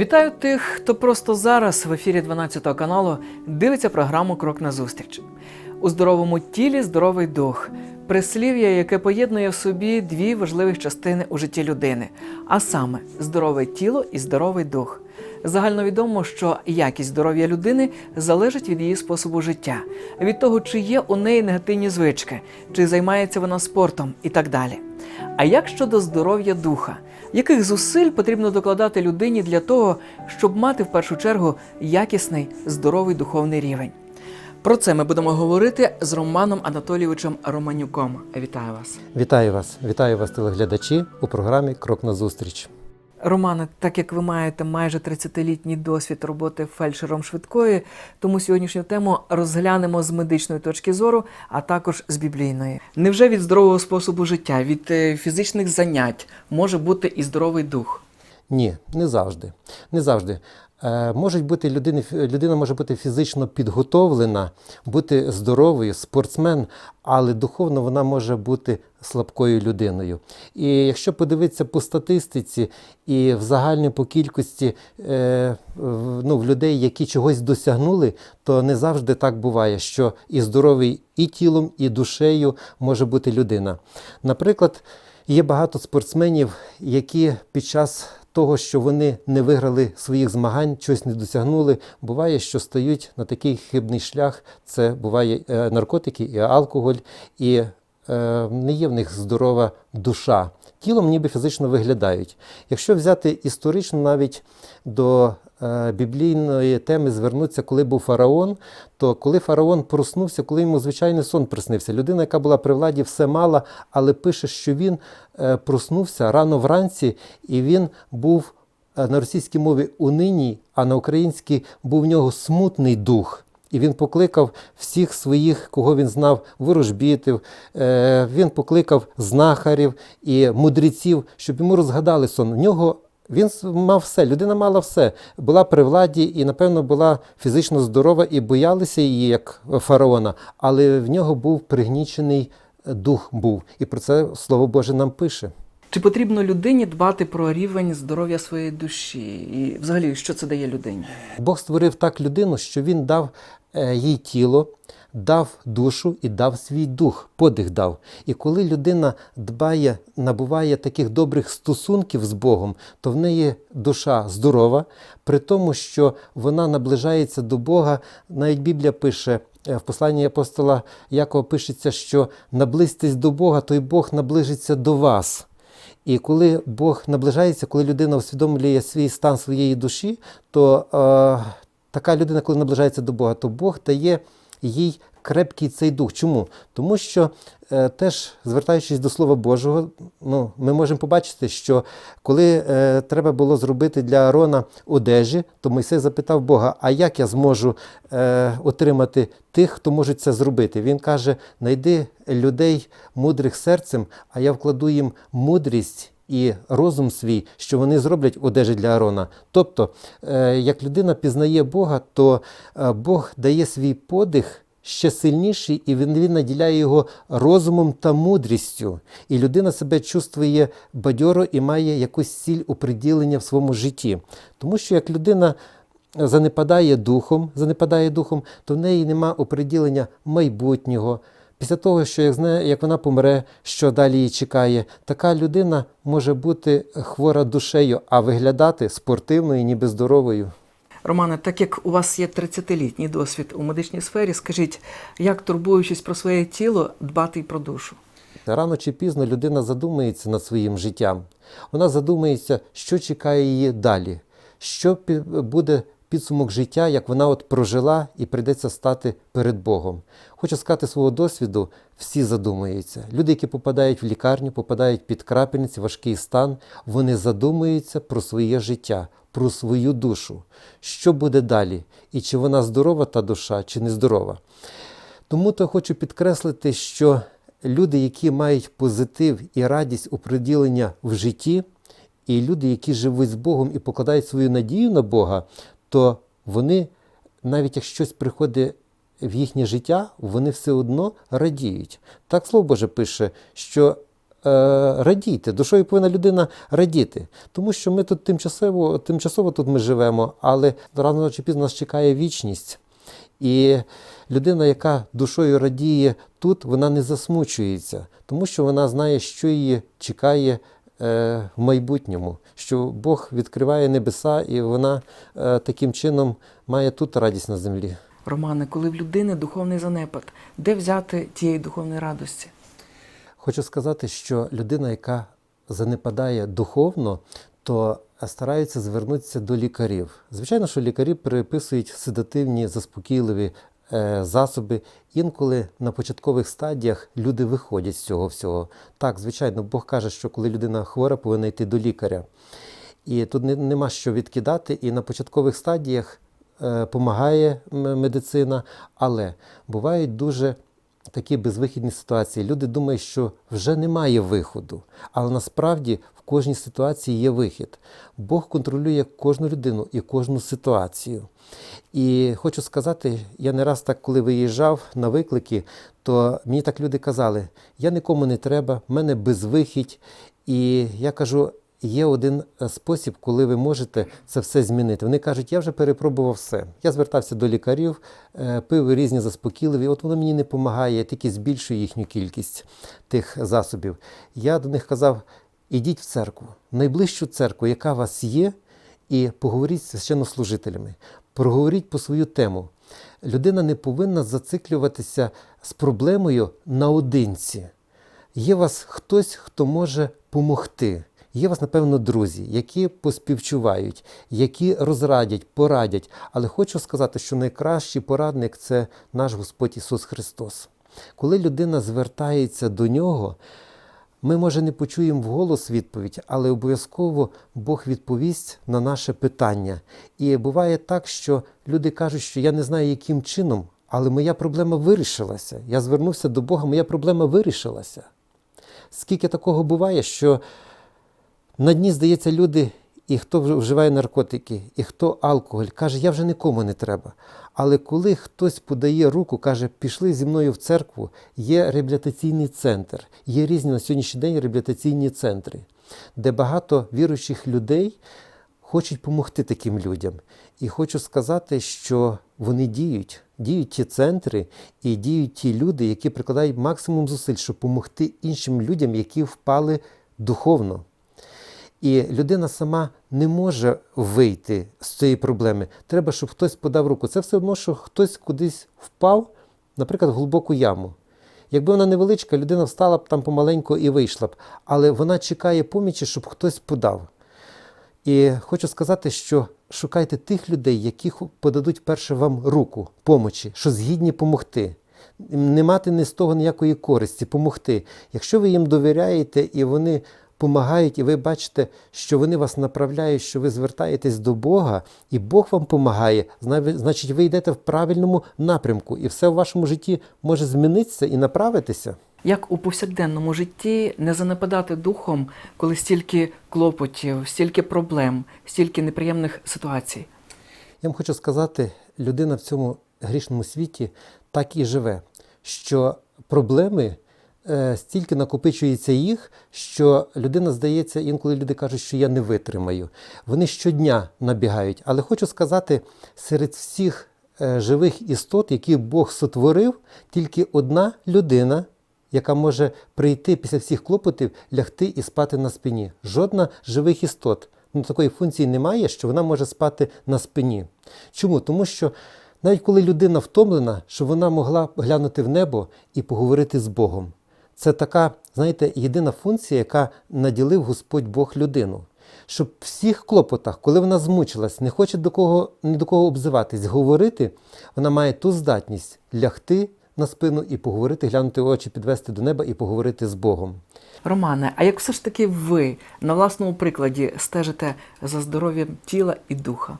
Вітаю тих, хто просто зараз в ефірі 12 каналу дивиться програму Крок на зустріч. У здоровому тілі здоровий дух. Прислів'я, яке поєднує в собі дві важливих частини у житті людини, а саме здорове тіло і здоровий дух. Загальновідомо, що якість здоров'я людини залежить від її способу життя, від того, чи є у неї негативні звички, чи займається вона спортом і так далі. А як щодо здоров'я духа? Яких зусиль потрібно докладати людині для того, щоб мати в першу чергу якісний здоровий духовний рівень? Про це ми будемо говорити з Романом Анатолійовичем Романюком. Вітаю вас. Вітаю вас, вітаю вас, телеглядачі, у програмі Крок на зустріч. Романе, так як ви маєте майже 30-літній досвід роботи фельдшером швидкої, тому сьогоднішню тему розглянемо з медичної точки зору, а також з біблійної. Невже від здорового способу життя, від е, фізичних занять може бути і здоровий дух? Ні, не завжди. Не завжди. Е, можуть бути людини, людина може бути фізично підготовлена, бути здоровою, спортсмен, але духовно вона може бути слабкою людиною. І якщо подивитися по статистиці і в загальній по кількості е, ну, в людей, які чогось досягнули, то не завжди так буває, що і здоровий і тілом, і душею може бути людина. Наприклад, Є багато спортсменів, які під час того, що вони не виграли своїх змагань, щось не досягнули, буває, що стають на такий хибний шлях. Це буває е, наркотики і алкоголь, і не є в них здорова душа. Тілом ніби фізично виглядають. Якщо взяти історично навіть до е, біблійної теми звернутися, коли був фараон, то коли фараон проснувся, коли йому звичайний сон приснився, людина, яка була при владі, все мала, але пише, що він е, проснувся рано вранці, і він був е, на російській мові униній, а на українській був в нього смутний дух. І він покликав всіх своїх, кого він знав, ворожбітів, е, він покликав знахарів і мудреців, щоб йому розгадали сон. В нього він мав все, людина мала все, була при владі і, напевно, була фізично здорова і боялися її, як фараона, але в нього був пригнічений дух був. І про це Слово Боже нам пише. Чи потрібно людині дбати про рівень здоров'я своєї душі? І взагалі, що це дає людині? Бог створив так людину, що він дав е, їй тіло, дав душу і дав свій дух, подих дав. І коли людина дбає, набуває таких добрих стосунків з Богом, то в неї душа здорова, при тому, що вона наближається до Бога. Навіть Біблія пише. е, В посланні апостола Якова пишеться, що наблизьтесь до Бога, то й Бог наближиться до вас. І коли Бог наближається, коли людина усвідомлює свій стан своєї душі, то е, така людина, коли наближається до Бога, то Бог дає їй крепкий цей дух. Чому? Тому що е, теж звертаючись до Слова Божого, ну, ми можемо побачити, що коли е, треба було зробити для Аарона одежі, то Мойсей запитав Бога, а як я зможу е, отримати тих, хто може це зробити? Він каже: найди людей мудрих серцем, а я вкладу їм мудрість. І розум свій, що вони зроблять одежі для Аарона. Тобто, е, як людина пізнає Бога, то е, Бог дає свій подих ще сильніший, і він, наділяє його розумом та мудрістю. І людина себе чувствує бадьоро і має якусь ціль у приділення в своєму житті. Тому що як людина занепадає духом, занепадає духом, то в неї нема оприділення майбутнього. Після того, що як знає, як вона помре, що далі її чекає, така людина може бути хвора душею, а виглядати спортивною, ніби здоровою. Романе, так як у вас є 30-літній досвід у медичній сфері, скажіть, як турбуючись про своє тіло, дбати й про душу? Рано чи пізно людина задумається над своїм життям. Вона задумається, що чекає її далі, що буде підсумок життя, як вона от прожила і прийдеться стати перед Богом. Хочу сказати свого досвіду, всі задумуються. Люди, які попадають в лікарню, попадають під крапельниці, важкий стан, вони задумуються про своє життя, про свою душу, що буде далі, і чи вона здорова та душа, чи не здорова. Тому то хочу підкреслити, що люди, які мають позитив і радість у приділення в житті, і люди, які живуть з Богом і покладають свою надію на Бога, то вони, навіть як щось приходить в їхнє життя, вони все одно радіють. Так Слово Боже пише, що радійте. Душою повинна людина радіти. Тому що ми тут тимчасово, тимчасово тут ми живемо, але рано чи пізно нас чекає вічність. І людина, яка душою радіє тут, вона не засмучується, тому що вона знає, що її чекає е, в майбутньому, що Бог відкриває небеса, і вона е, таким чином має тут радість на землі. Романе, коли в людини духовний занепад, де взяти тієї духовної радості? Хочу сказати, що людина, яка занепадає духовно, то стараються звернутися до лікарів. Звичайно, що лікарі приписують седативні, заспокійливі е, засоби. Інколи на початкових стадіях люди виходять з цього всього. Так, звичайно, Бог каже, що коли людина хвора, повинна йти до лікаря. І тут нема що відкидати, і на початкових стадіях допомагає медицина, але бувають дуже такі безвихідні ситуації. Люди думають, що вже немає виходу, але насправді в кожній ситуації є вихід. Бог контролює кожну людину і кожну ситуацію. І хочу сказати, я не раз так, коли виїжджав на виклики, то мені так люди казали: я нікому не треба, в мене безвихідь. І я кажу, є один е, спосіб, коли ви можете це все змінити. Вони кажуть, я вже перепробував все. Я звертався до лікарів, е, пив різні заспокійливі, от воно мені не допомагає, я тільки збільшую їхню кількість тих засобів. Я до них казав: ідіть в церкву, найближчу церкву, яка у вас є, і поговоріть з священнослужителями, проговоріть по свою тему. Людина не повинна зациклюватися з проблемою наодинці. Є у вас хтось, хто може помогти. Є у вас, напевно, друзі, які поспівчувають, які розрадять, порадять. Але хочу сказати, що найкращий порадник це наш Господь Ісус Христос. Коли людина звертається до нього, ми, може, не почуємо вголос відповідь, але обов'язково Бог відповість на наше питання. І буває так, що люди кажуть, що я не знаю, яким чином, але моя проблема вирішилася. Я звернувся до Бога, моя проблема вирішилася. Скільки такого буває, що на дні, здається, люди, і хто вж- вживає наркотики, і хто алкоголь, каже, я вже нікому не треба. Але коли хтось подає руку, каже, пішли зі мною в церкву, є реабілітаційний центр, є різні на сьогоднішній день реабілітаційні центри, де багато віруючих людей хочуть допомогти таким людям. І хочу сказати, що вони діють, діють ті центри і діють ті люди, які прикладають максимум зусиль, щоб допомогти іншим людям, які впали духовно. І людина сама не може вийти з цієї проблеми. Треба, щоб хтось подав руку. Це все одно, що хтось кудись впав, наприклад, в глибоку яму. Якби вона невеличка, людина встала б там помаленьку і вийшла б. Але вона чекає помічі, щоб хтось подав. І хочу сказати, що шукайте тих людей, які подадуть перше вам руку помочі, що згідні помогти. Не мати ні з того ніякої користі, помогти. Якщо ви їм довіряєте і вони допомагають, і ви бачите, що вони вас направляють, що ви звертаєтесь до Бога, і Бог вам допомагає, значить, ви йдете в правильному напрямку, і все в вашому житті може змінитися і направитися. Як у повсякденному житті не занепадати духом, коли стільки клопотів, стільки проблем, стільки неприємних ситуацій? Я вам хочу сказати, людина в цьому грішному світі так і живе, що проблеми стільки накопичується їх, що людина здається, інколи люди кажуть, що я не витримаю. Вони щодня набігають. Але хочу сказати, серед всіх е, живих істот, які Бог сотворив, тільки одна людина. Яка може прийти після всіх клопотів, лягти і спати на спині. Жодна живих істот ну, такої функції немає, що вона може спати на спині. Чому? Тому що навіть коли людина втомлена, що вона могла глянути в небо і поговорити з Богом. Це така, знаєте, єдина функція, яка наділив Господь Бог людину. Щоб в всіх клопотах, коли вона змучилась, не хоче до кого, ні до кого обзиватись, говорити, вона має ту здатність лягти на спину і поговорити, глянути в очі, підвести до неба і поговорити з Богом. Романе, а як все ж таки ви на власному прикладі стежите за здоров'ям тіла і духа?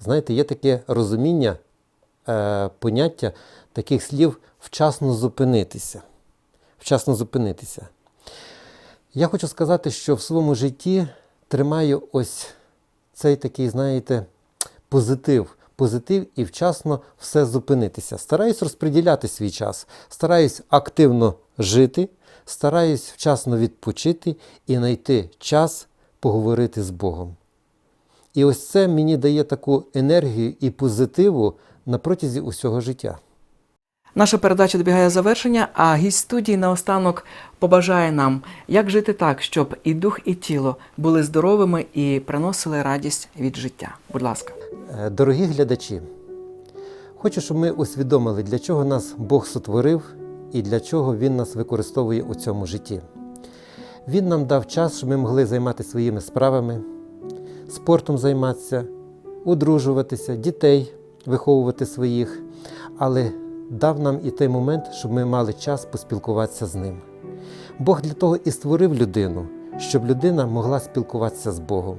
Знаєте, є таке розуміння, е, поняття таких слів вчасно зупинитися. Вчасно зупинитися. Я хочу сказати, що в своєму житті тримаю ось цей такий, знаєте, позитив. Позитив і вчасно все зупинитися. Стараюсь розподіляти свій час, стараюсь активно жити, стараюсь вчасно відпочити і знайти час поговорити з Богом. І ось це мені дає таку енергію і позитиву на протязі усього життя. Наша передача добігає завершення, а гість студії наостанок побажає нам, як жити так, щоб і дух, і тіло були здоровими і приносили радість від життя. Будь ласка. Е, Дорогі глядачі, хочу, щоб ми усвідомили, для чого нас Бог сотворив і для чого Він нас використовує у цьому житті. Він нам дав час, щоб ми могли займатися своїми справами, спортом займатися, одружуватися, дітей виховувати своїх, але дав нам і той момент, щоб ми мали час поспілкуватися з ним. Бог для того і створив людину, щоб людина могла спілкуватися з Богом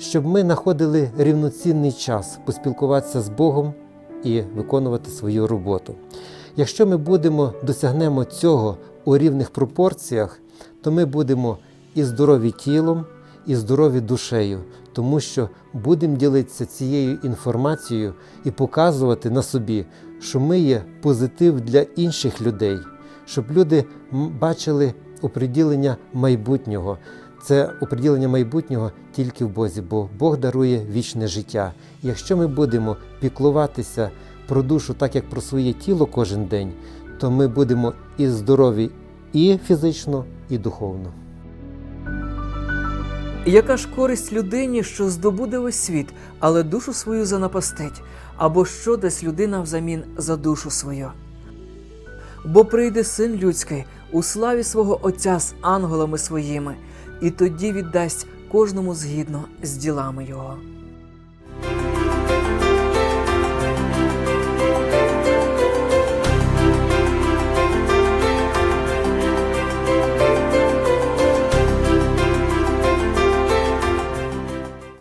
щоб ми знаходили рівноцінний час поспілкуватися з Богом і виконувати свою роботу. Якщо ми будемо досягнемо цього у рівних пропорціях, то ми будемо і здорові тілом, і здорові душею, тому що будемо ділитися цією інформацією і показувати на собі, що ми є позитив для інших людей, щоб люди бачили оприділення майбутнього. Це оприділення майбутнього тільки в Бозі, бо Бог дарує вічне життя. І якщо ми будемо піклуватися про душу так, як про своє тіло кожен день, то ми будемо і здорові і фізично, і духовно. Яка ж користь людині, що здобуде весь світ, але душу свою занапастить, або що дасть людина взамін за душу свою? Бо прийде син людський у славі свого Отця з ангелами своїми, і тоді віддасть кожному згідно з ділами його.